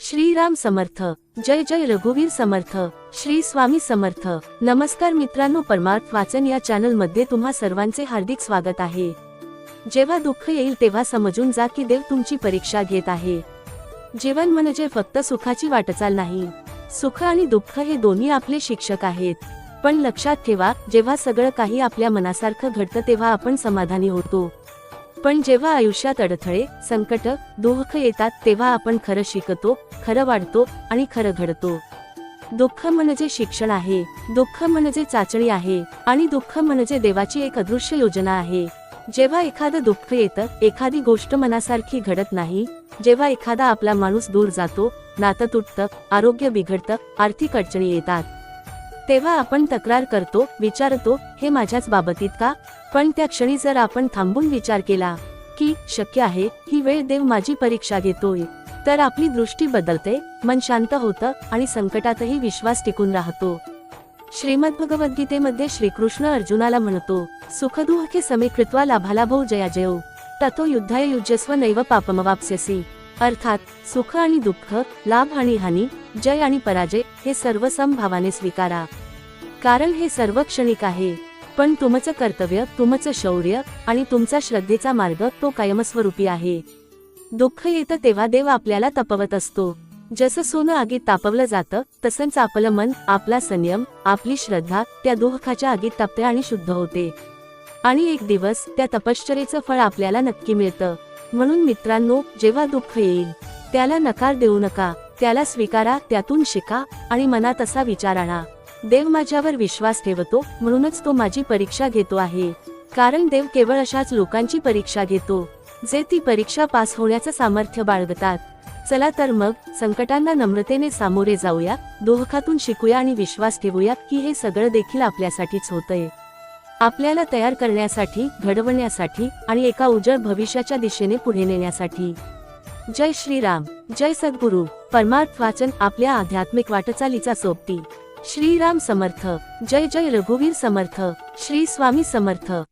श्रीराम समर्थ जय जय रघुवीर समर्थ श्री स्वामी समर्थ. नमस्कार मित्रांनो परमार्थ वाचन या चॅनलमध्ये तुम्हा सर्वांचे हार्दिक स्वागत आहे. जेव्हा दुःख येईल तेव्हा समजून जा की देव तुमची परीक्षा घेत आहे. जीवन म्हणजे फक्त सुखाची वाटचाल नाही. सुख आणि दुःख हे दोन्ही आपले शिक्षक आहेत. पण लक्षात ठेवा जेव्हा सगळं काही आपल्या मनासारखं घडतं तेव्हा आपण समाधानी होतो. पण जेव्हा आयुष्यात अडथळे संकट दुःख येतात तेव्हा आपण खरं शिकतो खरं वाढतो आणि खरं घडतो. दुःख म्हणजे शिक्षण आहे. दुःख म्हणजे चाचणी आहे आणि दुःख म्हणजे देवाची एक अदृश्य योजना आहे. जेव्हा एखादं दुःख येतं एखादी गोष्ट मनासारखी घडत नाही जेव्हा एखादा आपला माणूस दूर जातो नातं तुटतं आरोग्य बिघडतं आर्थिक अडचणी येतात. तेव्हा आपण तक्रार करतो विचारतो हे माझ्याच बाबतीत का? पण त्या क्षणी जर आपण थांबून विचार केला की शक्य आहे ही वेळ देव माझी परीक्षा घेतोय तर आपली दृष्टी बदलते मन शांत होतं आणि संकटातही विश्वास टिकून राहतो. श्रीमद भगवद्गीतेमध्ये श्रीकृष्ण अर्जुनाला म्हणतो सुखदुःखे समे कृत्वा लाभालाभो जया जयो ततो युद्धाय युजस्व नैव पापमवापस्यसी. अर्थात सुख आणि दुःख लाभ आणि हानी जय आणि पराजय हे सर्व समभावाने स्वीकारा. कारण हे सर्व क्षणिक आहे. पण तुमचं कर्तव्य तुमचं शौर्य आणि तुमचा श्रद्धेचा मार्ग तो कायमस्वरूपी आहे. दुःख येतं तेव्हा देव आपल्याला तपवत असतो. जसं सोनं आगीत तापवलं जातं तसंच आपलं मन आपला संयम आपली श्रद्धा त्या दुःखाच्या आगीत तापते आणि शुद्ध होते. आणि एक दिवस त्या तपश्चरेचं फळ आपल्याला नक्की मिळतं. म्हणून मित्रांनो जेव्हा दुःख येईल त्याला नकार देऊ नका त्याला स्वीकारा त्यातून शिका आणि मनात असा विचार आणा. देव माझ्यावर विश्वास ठेवतो म्हणूनच तो माझी परीक्षा घेतो आहे. कारण देव केवळ अशाच लोकांची परीक्षा घेतो जे ती परीक्षा पास होण्याचं सामर्थ्य बाळगतात. चला तर मग संकटांना नम्रतेने सामोरे जाऊया दोहखातून शिकूया आणि विश्वास ठेवूया की हे सगळं देखील आपल्यासाठीच होतंय. आपल्याला तयार करण्यासाठी घडवण्यासाठी आणि एका उजळ भविष्याच्या दिशेने पुढे नेण्यासाठी. जय श्रीराम जय सद्गुरू परमार्थ वाचन आपल्या आध्यात्मिक वाटचालीचा सोबती श्रीराम समर्थ जय जय रघुवीर समर्थ श्री स्वामी समर्थ.